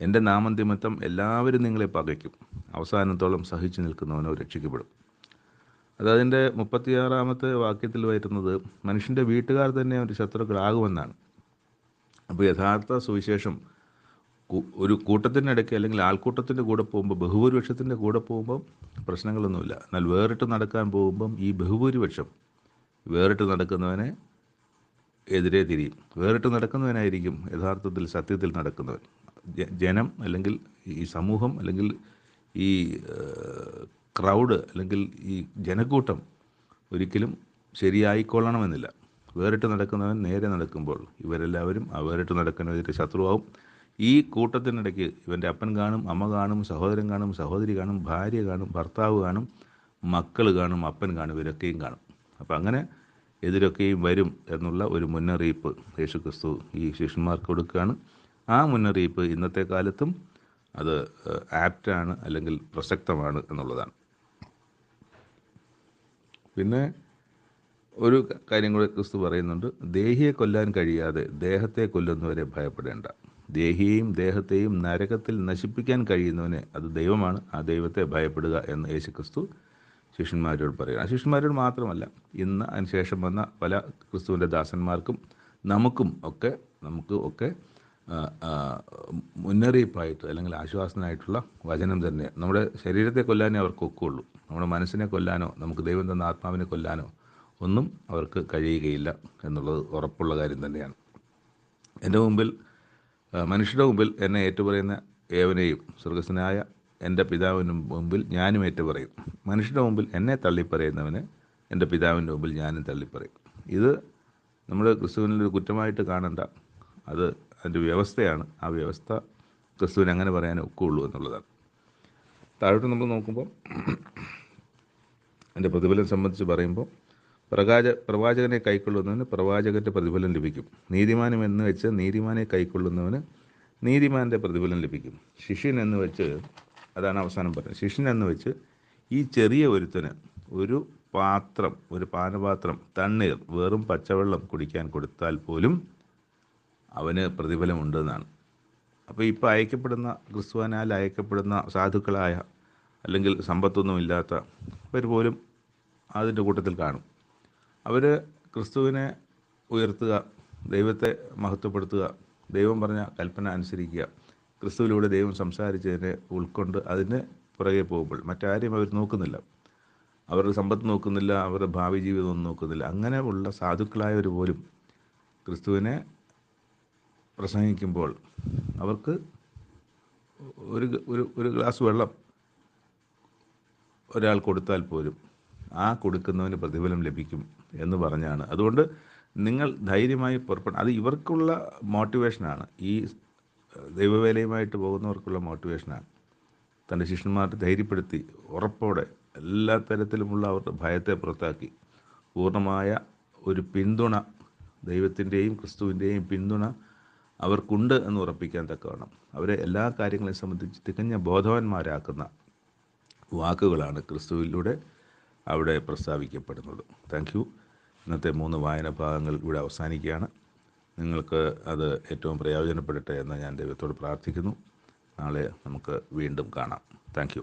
എന്റെ നാമം നിമിത്തം എല്ലാവരും നിങ്ങളെ പകയ്ക്കും. അവസാനത്തോളം സഹിച്ചു നിൽക്കുന്നവനോ രക്ഷിക്കപ്പെടും. അതതിന്റെ മുപ്പത്തിയാറാമത്തെ വാക്യത്തിൽ വരുന്നത് മനുഷ്യന്റെ വീട്ടുകാർ തന്നെ ഒരു ശത്രുക്കളാകുമെന്നാണ്. അപ്പോൾ യഥാർത്ഥ സുവിശേഷം ഒരു കൂട്ടത്തിനിടയ്ക്ക് അല്ലെങ്കിൽ ആൾക്കൂട്ടത്തിന്റെ കൂടെ പോകുമ്പോൾ ബഹുഭൂരിപക്ഷത്തിന്റെ കൂടെ പോകുമ്പം പ്രശ്നങ്ങളൊന്നുമില്ല. എന്നാൽ വേറിട്ട് നടക്കാൻ പോകുമ്പം ഈ ബഹുഭൂരിപക്ഷം വേറിട്ട് നടക്കുന്നവനെ എതിരെ തിരിയും. വേറിട്ട് നടക്കുന്നവനായിരിക്കും യഥാർത്ഥത്തിൽ സത്യത്തിൽ നടക്കുന്നവൻ. ജനം അല്ലെങ്കിൽ ഈ സമൂഹം അല്ലെങ്കിൽ ഈ ക്രൗഡ് അല്ലെങ്കിൽ ഈ ജനക്കൂട്ടം ഒരിക്കലും ശരിയായിക്കൊള്ളണമെന്നില്ല. വേറിട്ട് നടക്കുന്നവൻ നേരെ നടക്കുമ്പോൾ ഇവരെല്ലാവരും ആ വേറിട്ട് നടക്കുന്നവരെ ശത്രുവാകും ഈ കൂട്ടത്തിനിടയ്ക്ക് ഇവന്റെ അപ്പൻ കാണും അമ്മ കാണും സഹോദരൻ കാണും സഹോദരി കാണും ഭാര്യ കാണും ഭർത്താവ് കാണും മക്കൾ കാണും അപ്പൻ കാണും ഇവരൊക്കെയും കാണും. അപ്പം അങ്ങനെ എതിരൊക്കെയും വരും എന്നുള്ള ഒരു മുന്നറിയിപ്പ് യേശു ക്രിസ്തു ഈ ശിഷ്യന്മാർക്ക് കൊടുക്കുകയാണ്. ആ മുന്നറിയിപ്പ് ഇന്നത്തെ കാലത്തും അത് ആപ്റ്റാണ് അല്ലെങ്കിൽ പ്രസക്തമാണ് എന്നുള്ളതാണ്. പിന്നെ ഒരു കാര്യം കൂടെ ക്രിസ്തു പറയുന്നുണ്ട് ദേഹിയെ കൊല്ലാൻ കഴിയാതെ ദേഹത്തെ കൊല്ലുന്നവരെ ഭയപ്പെടേണ്ട. ദേഹിയെയും ദേഹത്തെയും നരകത്തിൽ നശിപ്പിക്കാൻ കഴിയുന്നവനെ അത് ദൈവമാണ്. ആ ദൈവത്തെ ഭയപ്പെടുക എന്ന് യേശുക്രിസ്തു ശിഷ്യന്മാരോട് പറയുക ആ ശിഷ്യന്മാരോട് മാത്രമല്ല ഇന്ന് അതിനുശേഷം വന്ന പല ക്രിസ്തുവിന്റെ ദാസന്മാർക്കും നമുക്കും ഒക്കെ നമുക്ക് ഒക്കെ മുന്നറിയിപ്പായിട്ട് അല്ലെങ്കിൽ ആശ്വാസനായിട്ടുള്ള വചനം തന്നെ. നമ്മുടെ ശരീരത്തെ കൊല്ലാനേ അവർക്ക് ഒക്കുള്ളൂ. നമ്മുടെ മനസ്സിനെ കൊല്ലാനോ നമുക്ക് ദൈവം തന്ന ആത്മാവിനെ കൊല്ലാനോ ഒന്നും അവർക്ക് കഴിയുകയില്ല എന്നുള്ളത് ഉറപ്പുള്ള കാര്യം തന്നെയാണ്. എന്റെ മുമ്പിൽ മനുഷ്യരുടെ മുമ്പിൽ എന്നെ ഏറ്റുപറയുന്ന ഏവനെയും സ്വർഗസ്വനായ എന്റെ പിതാവിന് മുമ്പിൽ ഞാനും ഏറ്റുപറയും. മനുഷ്യരുടെ മുമ്പിൽ എന്നെ തള്ളിപ്പറയുന്നവന് എന്റെ പിതാവിന്റെ മുമ്പിൽ ഞാനും തള്ളിപ്പറയും. ഇത് നമ്മൾ ക്രിസ്തുവിനിൽ ഒരു കുറ്റമായിട്ട് കാണണ്ട. അത് അതിന്റെ വ്യവസ്ഥയാണ്. ആ വ്യവസ്ഥ ക്രിസ്തുവിന് അങ്ങനെ പറയാനേ ഒക്കുള്ളൂ എന്നുള്ളതാണ്. താഴോട്ട് നമ്മൾ നോക്കുമ്പോൾ എന്റെ പ്രതിഫലം സംബന്ധിച്ച് പറയുമ്പോൾ പ്രകാശ പ്രവാചകനെ കൈക്കൊള്ളുന്നവന് പ്രവാചകന്റെ പ്രതിഫലം ലഭിക്കും. നീതിമാനം എന്ന് വെച്ച് നീതിമാനെ കൈക്കൊള്ളുന്നവന് നീതിമാന്റെ പ്രതിഫലം ലഭിക്കും. ശിഷ്യൻ എന്ന് വെച്ച് അതാണ് അവസാനം പറഞ്ഞത്. ശിഷ്യൻ എന്ന് വെച്ച് ഈ ചെറിയ ഒരുത്തന് ഒരു പാത്രം ഒരു പാനപാത്രം തണ്ണീർ വെറും പച്ചവെള്ളം കുടിക്കാൻ കൊടുത്താൽ പോലും അവന് പ്രതിഫലമുണ്ടെന്നാണ്. അപ്പോൾ ഇപ്പോൾ അയക്കപ്പെടുന്ന ക്രിസ്തുവനാൽ അയക്കപ്പെടുന്ന സാധുക്കളായ അല്ലെങ്കിൽ സമ്പത്തൊന്നുമില്ലാത്ത അവർ പോലും അതിന്റെ കൂട്ടത്തിൽ കാണും. അവർ ക്രിസ്തുവിനെ ഉയർത്തുക ദൈവത്തെ മഹത്വപ്പെടുത്തുക ദൈവം പറഞ്ഞ കൽപ്പന അനുസരിക്കുക ക്രിസ്തുവിലൂടെ ദൈവം സംസാരിച്ചതിനെ ഉൾക്കൊണ്ട് അതിന് പുറകെ പോകുമ്പോൾ മറ്റാരെയും അവർ നോക്കുന്നില്ല. അവരുടെ സമ്പത്ത് നോക്കുന്നില്ല അവരുടെ ഭാവി ജീവിതം ഒന്നും നോക്കുന്നില്ല. അങ്ങനെ ഉള്ള സാധുക്കളായവർ പോലും ക്രിസ്തുവിനെ പ്രസംഗിക്കുമ്പോൾ അവർക്ക് ഒരു ഒരു ഒരു ഗ്ലാസ് വെള്ളം ഒരാൾ കൊടുത്താൽ പോലും ആ കൊടുക്കുന്നവന് പ്രതിഫലം ലഭിക്കും. എന്ന് പറഞ്ഞാണ്. അതുകൊണ്ട് നിങ്ങൾ ധൈര്യമായി പുറപ്പെടും അത് ഇവർക്കുള്ള മോട്ടിവേഷനാണ്. ഈ ദൈവവേലയുമായിട്ട് പോകുന്നവർക്കുള്ള മോട്ടിവേഷനാണ്. തന്റെ ശിഷ്യന്മാരെ ധൈര്യപ്പെടുത്തി ഉറപ്പോടെ എല്ലാ തരത്തിലുമുള്ള അവരുടെ ഭയത്തെ പുറത്താക്കി. പൂർണമായ ഒരു പിന്തുണ ദൈവത്തിന്റെയും ക്രിസ്തുവിന്റെയും പിന്തുണ അവർക്കുണ്ട് എന്ന് ഉറപ്പിക്കാൻ തക്കവണ്ണം. അവരെ എല്ലാ കാര്യങ്ങളെയും സംബന്ധിച്ച് തികഞ്ഞ ബോധവാന്മാരാക്കുന്ന വാക്കുകളാണ് ക്രിസ്തുവിലൂടെ അവിടെ പ്രസ്താവിക്കപ്പെടുന്നത്. താങ്ക് യു ഇന്നത്തെ മൂന്ന് വായന ഭാഗങ്ങൾ ഇവിടെ അവസാനിക്കുകയാണ്. നിങ്ങൾക്ക് അത് ഏറ്റവും പ്രയോജനപ്പെടട്ടെ എന്ന് ഞാൻ ദൈവത്തോട് പ്രാർത്ഥിക്കുന്നു. നാളെ നമുക്ക് വീണ്ടും കാണാം. താങ്ക്